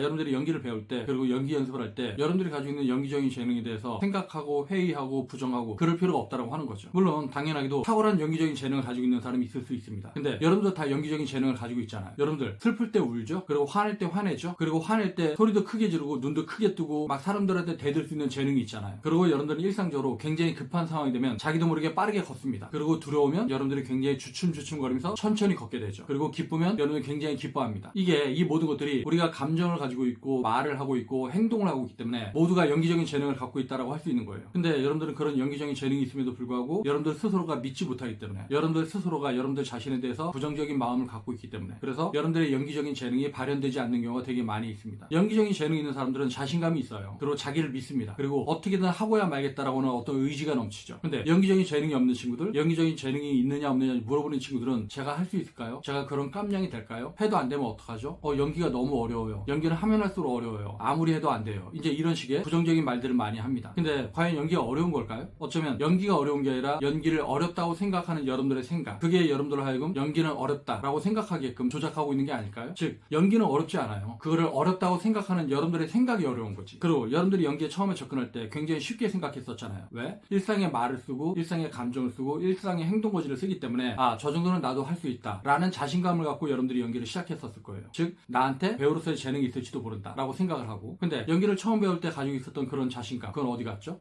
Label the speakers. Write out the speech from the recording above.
Speaker 1: 여러분들이 연기를 배울 때 그리고 연기 연습을 할 때 여러분들이 가지고 있는 연기적인 재능에 대해서 생각하고 회의하고 부정하고 그럴 필요가 없다고 하는 거죠. 물론 당연하게도 탁월한 연기적인 재능을 가지고 있는 사람이 있을 수 있습니다. 근데 여러분들 다 연기적인 재능을 가지고 있잖아요. 여러분들 슬플 때 울죠. 그리고 화낼 때 화내죠. 그리고 화낼 때 소리도 크게 지르고 눈도 크게 뜨고 막 사람들한테 대들 수 있는 재능이 있잖아요. 그리고 여러분들은 일상적으로 굉장히 급한 상황이 되면 자기도 모르게 빠르게 걷습니다. 그리고 두려우면 여러분들이 굉장히 주춤주춤거리면서 천천히 걷게 되죠. 그리고 기쁘면 여러분들이 굉장히 기뻐합니다. 이게 이 모든 것들이 우리가 감정을 가지고 있고 말을 하고 있고 행동을 하고 있기 때문에 모두가 연기적인 재능을 갖고 있다라고 할 수 있는 거예요. 근데 여러분들은 그런 연기적인 재능이 있음에도 불구하고 여러분들 스스로가 믿지 못하기 때문에 여러분들 스스로가 여러분들 자신에 대해서 부정적인 마음을 갖고 있기 때문에 그래서 여러분들의 연기적인 재능이 발현되지 않는 경우가 되게 많이 있습니다. 연기적인 재능이 있는 사람들은 자신감이 있어요. 그리고 자기를 믿습니다. 그리고 어떻게든 하고야 말겠다라고는 어떤 의지가 넘치죠. 근데 연기적인 재능이 없는 친구들, 연기적인 재능이 있느냐 없느냐 물어보는 친구들은 제가 할 수 있을까요? 제가 그런 깜냥이 될까요? 해도 안 되면 어떡하죠? 어, 연기가 너무 어려워요. 연기 는 하면 할수록 어려워요. 아무리 해도 안 돼요. 이제 이런 식의 부정적인 말들을 많이 합니다. 근데 과연 연기가 어려운 걸까요? 어쩌면 연기가 어려운 게 아니라 연기를 어렵다고 생각하는 여러분들의 생각. 그게 여러분들을 하여금 연기는 어렵다라고 생각하게끔 조작하고 있는 게 아닐까요? 즉, 연기는 어렵지 않아요. 그거를 어렵다고 생각하는 여러분들의 생각이 어려운 거지. 그리고 여러분들이 연기에 처음에 접근할 때 굉장히 쉽게 생각했었잖아요. 왜? 일상의 말을 쓰고 일상의 감정을 쓰고 일상의 행동거지를 쓰기 때문에 아, 저 정도는 나도 할 수 있다. 라는 자신감을 갖고 여러분들이 연기를 시작했었을 거예요. 즉, 나한테 배우로서의 재능이 있을 지도 모른다. 라고 생각을 하고. 근데 연기를 처음 배울 때 가지고 있었던 그런 자신감. 그건 어디 갔죠?